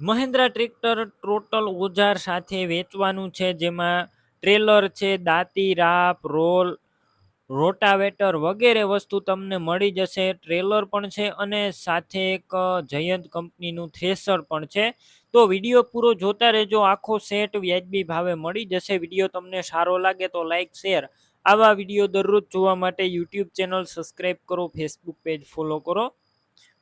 Mahindra tractor total ઓજાર સાથે વેચવાનું છે, જેમાં ટ્રેલર છે, દાંતી, રાપ, રોલ, રોટાવેટર વગેરે વસ્તુ તમને મળી જશે. ટ્રેલર પણ છે અને સાથે એક જયંત કંપનીનું થ્રેસર પણ છે. તો વીડિયો પૂરો જોતા રહેજો. આખો સેટ વ્યાજબી ભાવે મળી જશે. વીડિયો તમને સારો લાગે તો લાઇક શેર. આવા વીડિયો દરરોજ જોવા માટે યુટ્યુબ ચેનલ સબસ્ક્રાઈબ કરો, ફેસબુક પેજ ફોલો કરો.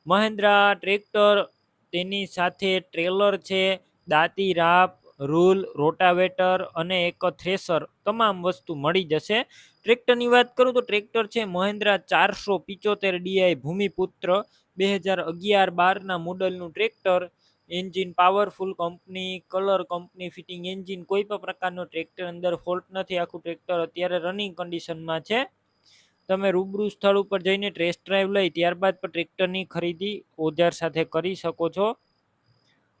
મહિન્દ્રા ટ્રેક્ટર તેની સાથે ટ્રેલર છે, દાંતી રાપ, રૂલ, રોટાવેટર અને એક થ્રેસર તમામ વસ્તુ મળી જશે. ટ્રેક્ટરની વાત કરું તો ટ્રેક્ટર છે મહિન્દ્રા ચારસો પિચોતેર ડીઆઈ ભૂમિપુત્ર બે હજાર અગિયાર બારના મોડલનું tractor. Engine powerful company, colour company, fitting engine કોઈ પણ પ્રકારનો ટ્રેક્ટર અંદર ફોલ્ટ નથી. આખું ટ્રેક્ટર અત્યારે રનિંગ કન્ડિશનમાં છે. તમે રૂબરૂ સ્થળ ઉપર જઈને ટેસ્ટ ડ્રાઈવ લઈ ત્યારબાદ પણ ટ્રેક્ટરની ખરીદી ઓજાર સાથે કરી શકો છો.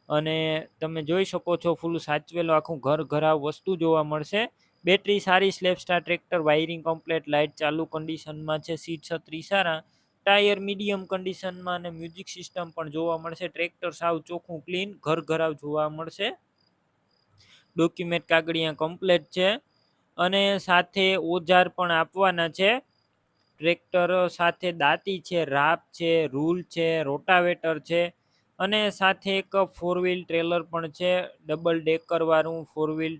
અને તમે જોઈ શકો છો ફૂલ સાચવેલું આખું ઘર ઘરાવ વસ્તુ જોવા મળશે. બેટરી સારી slab star tractor wiring complete light ચાલુ કન્ડિશનમાં છે સીટ છત્રી સારા ટાયર મીડિયમ કન્ડિશનમાં અને મ્યુઝિક સિસ્ટમ પણ જોવા મળશે. ટ્રેક્ટર સાવ ચોખ્ખું ક્લીન ઘર ઘરાવ જોવા મળશે. ડોક્યુમેન્ટ કાગળિયા કમ્પ્લેટ છે. અને સાથે ઓજાર પણ આપવાના છે. ટ્રેક્ટર સાથે દાંતી છે રાપ છે, રૂલ છે, રોટાવેટર છે અને સાથે એક ફોર વ્હીલ ટ્રેલર પણ છે. ડબલ ડેકરવાળું ફોર વ્હીલ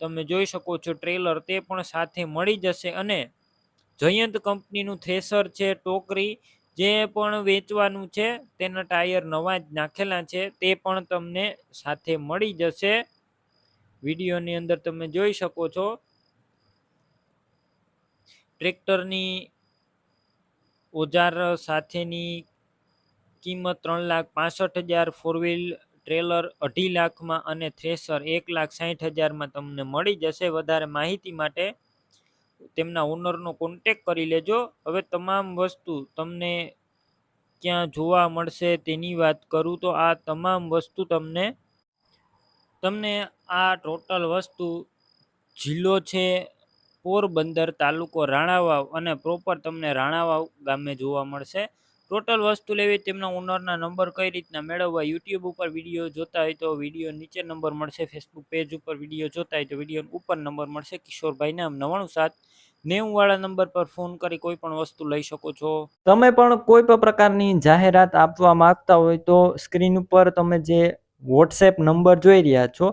તમે જોઈ શકો છો ટ્રેલર તે પણ સાથે મળી જશે અને જયંત કંપનીનું થ્રેસર છે, ટોકરી જે પણ વેચવાનું છે તેના ટાયર નવા જ નાખેલા છે તે પણ તમને સાથે મળી જશે. વિડીયોની અંદર તમે જોઈ શકો છો ટ્રેક્ટરની ઓજાર સાથેની કિંમત ત્રણ લાખ પાસઠ હજાર ફોર વ્હીલ ટ્રેલર અઢી લાખમાં અને થ્રેસર એક લાખ સાઠ હજારમાં તમને મળી જશે. વધારે માહિતી માટે તેમના ઓનરનો કોન્ટેક કરી લેજો. હવે તમામ વસ્તુ તમને ક્યાં જોવા મળશે તેની વાત કરું તો આ તમામ વસ્તુ તમને તમને આ ટોટલ વસ્તુ જિલ્લો છે પોરબંદર તાલુકો રાણાવાવ અને પ્રોપર તમને રાણાવાવ ગામે જોવા મળશે. ટોટલ વસ્તુ લેવી તેમના ઓનરના નંબર કઈ રીતના મેળવવા યુટ્યુબ ઉપર વીડિયો જોતા હોય તો વીડિયો નીચે નંબર મળશે ફેસબુક પેજ ઉપર વીડિયો જોતા હોય તો વીડિયો ઉપર નંબર મળશે. કિશોરભાઈ નામ નવાણું સાત, નેવવાળા નંબર પર ફોન કરી કોઈ પણ વસ્તુ લઈ શકો છો. તમે પણ કોઈ પણ પ્રકારની જાહેરાત આપવા માંગતા હોય તો સ્ક્રીન ઉપર તમે જે વોટ્સએપ નંબર જોઈ રહ્યા છો